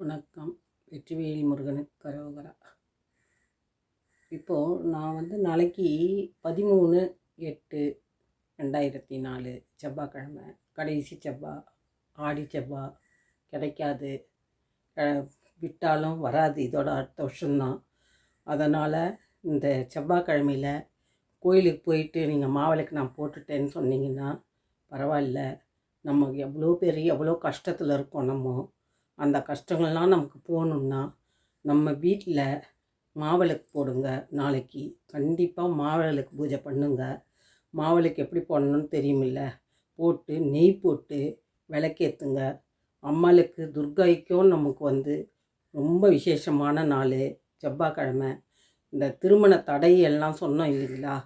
வணக்கம். வெற்றிவேல் முருகனுக்கு கரோகரா இப்போது நான் வந்து நாளைக்கு பதிமூணு எட்டு ரெண்டாயிரத்தி நாலு செவ்வாய்க்கிழமை கடைசி செவ்வாய் ஆடி செவ்வாய் கிடைக்காது. விட்டாலும் வராது. இதோட அடுத்த வருஷம்தான். அதனால் இந்த செவ்வாய்க்கிழமையில் கோயிலுக்கு போயிட்டு நீங்கள் மாவிளக்கு நான் போட்டுட்டேன்னு சொன்னீங்கன்னா பரவாயில்ல. நம்ம எவ்வளோ பேர் எவ்வளோ கஷ்டத்தில் இருக்கோம் நம்ம. அந்த கஷ்டங்கள்லாம் நமக்கு போகணுன்னா நம்ம வீட்டில் மாவிளக்கு போடுங்க நாளைக்கு. கண்டிப்பாக மாவிளக்கு பூஜை பண்ணுங்க. மாவிளக்கு எப்படி போடணும்னு தெரியுமில்ல? போட்டு நெய் போட்டு விளக்கேற்றுங்க அம்மாளுக்கு துர்காய்க்கும் நமக்கு வந்து ரொம்ப விசேஷமான நாள் செவ்வாய்க்கிழமை. இந்த திருமண தடை எல்லாம் சொன்னோம் இல்லைங்களா?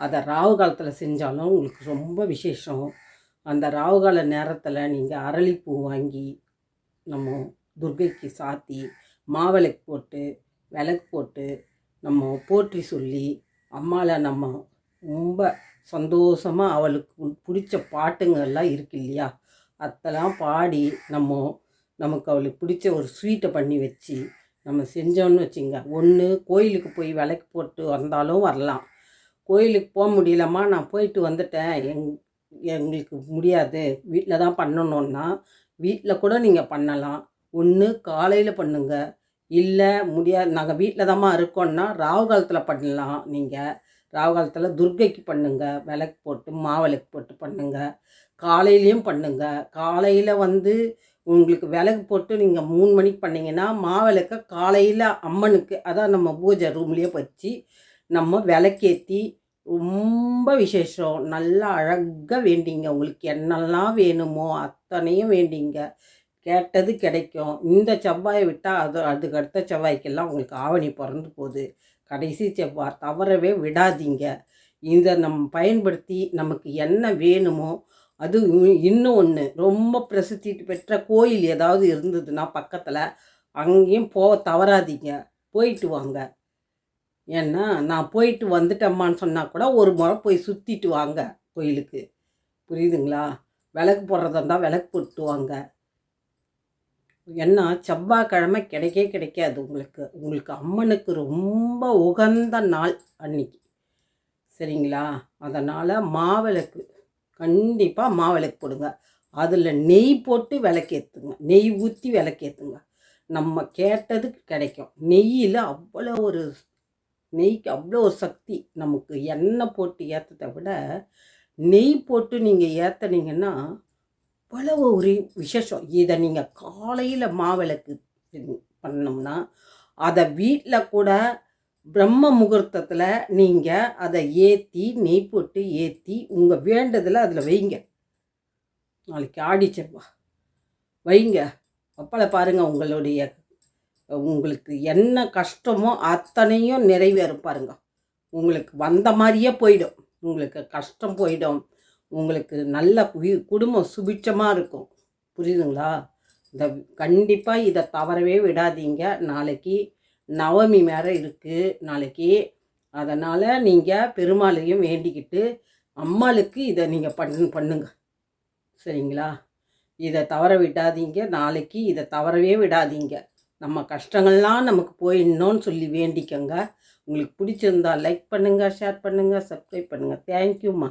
அதை ராவு காலத்தில் செஞ்சாலும் உங்களுக்கு ரொம்ப விசேஷம். அந்த ராவுகால நேரத்தில் நீங்கள் அரளிப்பூ வாங்கி நம்ம துர்கைக்கு சாத்தி மாவிளக்கு போட்டு விளக்கு போட்டு நம்ம போற்றி சொல்லி அம்மாவை நம்ம ரொம்ப சந்தோஷமாக அவளுக்கு பிடிச்ச பாட்டுங்கள்லாம் இருக்கு இல்லையா? அதெல்லாம் பாடி நம்ம நமக்கு அவளுக்கு பிடிச்ச ஒரு ஸ்வீட்டை பண்ணி வச்சு நம்ம செஞ்சோன்னு வச்சுங்க. ஒன்று கோயிலுக்கு போய் விளக்கு போட்டு வந்தாலும் வரலாம். கோயிலுக்கு போக முடியலம்மா நான் போயிட்டு வந்துட்டேன். எங் எங்களுக்கு முடியாது. வீட்டில் தான் பண்ணணுன்னா வீட்டில் கூட நீங்கள் பண்ணலாம். ஒன்று காலையில் பண்ணுங்க. இல்லை முடியாது நாங்கள் வீட்டில் தாம்மா இருக்கோன்னா ராவு காலத்தில் பண்ணலாம் நீங்கள் ராவு காலத்தில் துர்க்கைக்கு பண்ணுங்க. விளக்கு போட்டு மாவிளக்கு போட்டு பண்ணுங்க. காலையிலையும் பண்ணுங்க. காலையில் வந்து உங்களுக்கு விளக்கு போட்டு நீங்கள் மூணு மணிக்கு பண்ணிங்கன்னா மாவிளக்க காலையில் அம்மனுக்கு அதான் நம்ம பூஜை ரூம்லேயே வச்சு நம்ம விளக்கேற்றி ரொம்ப விசேஷம். நல்லா அழகாக வேண்டிங்க. உங்களுக்கு என்னெல்லாம் வேணுமோ அத்தனையும் வேண்டிங்க. கேட்டது கிடைக்கும். இந்த செவ்வாயை விட்டால் அது அதுக்கு அடுத்த செவ்வாய்க்கெல்லாம் உங்களுக்கு ஆவணி பிறந்து போகுது. கடைசி செவ்வாய் தவறவே விடாதீங்க. இதை நம்ம பயன்படுத்தி நமக்கு என்ன வேணுமோ அது இ- இன்னும் ஒன்று ரொம்ப பிரசித்தி பெற்ற கோயில் ஏதாவது இருந்ததுன்னா பக்கத்தில் அங்கேயும் போக தவறாதீங்க. போயிட்டு வாங்க. ஏன்னா நான் போயிட்டு வந்துட்டேம்மான்னு சொன்னால் கூட ஒரு முறை போய் சுற்றிட்டு வாங்க கோயிலுக்கு. புரியுதுங்களா? விளக்கு போடுறதா இருந்தால் விளக்கு போட்டு வாங்க. ஏன்னா செவ்வாய்க்கிழமை கிடைக்கவே கிடைக்காது உங்களுக்கு. உங்களுக்கு அம்மனுக்கு ரொம்ப உகந்த நாள் அன்னைக்கு. சரிங்களா? அதனால் மாவிளக்கு கண்டிப்பாக மாவிளக்கு போடுங்க. அதில் நெய் போட்டு விளக்கேற்றுங்க நெய் ஊற்றி விளக்கேற்றுங்க நம்ம கேட்டது கிடைக்கும். நெய்யில் அவ்வளோ ஒரு நெய்க்கு அவ்வளோ சக்தி. நமக்கு எண்ணெய் போட்டு ஏற்றதை விட நெய் போட்டு நீங்கள் ஏற்றுனீங்கன்னா அவ்வளவு ஒரு விசேஷம். இதை நீங்கள் காலையில் மாவிளக்கு பண்ணோம்னா அதை வீட்டில் கூட பிரம்ம முகூர்த்தத்தில் நீங்கள் அதை ஏற்றி நெய் போட்டு ஏற்றி உங்கள் வேண்டதில் அதில் வைங்க. நாளைக்கு ஆடிச்சிருவா வைங்க. அப்பளை பாருங்கள் உங்களுடைய உங்களுக்கு என்ன கஷ்டமோ அத்தனையும் நிறைவேறும் பாருங்க. உங்களுக்கு வந்த மாதிரியே போயிடும். உங்களுக்கு கஷ்டம் போயிடும். உங்களுக்கு நல்ல உயிர் குடும்பம் சுபிட்சமாக இருக்கும். புரியுதுங்களா? இந்த கண்டிப்பாக இதை தவறவே விடாதீங்க. நாளைக்கு நவமி மேலே இருக்குது நாளைக்கு அதனால் நீங்கள் பெருமாளையும் வேண்டிக்கிட்டு அம்மாளுக்கு இதை நீங்கள் பண்ணு பண்ணுங்க. சரிங்களா? இதை தவற விடாதீங்க. நாளைக்கு இதை தவறவே விடாதீங்க. நம்ம கஷ்டங்கள்லாம் நமக்கு போயிடணும்னு சொல்லி வேண்டிக்கோங்க. உங்களுக்கு பிடிச்சிருந்தா லைக் பண்ணுங்கள் ஷேர் பண்ணுங்கள் சப்ஸ்கிரைப் பண்ணுங்கள் தேங்க்யூம்மா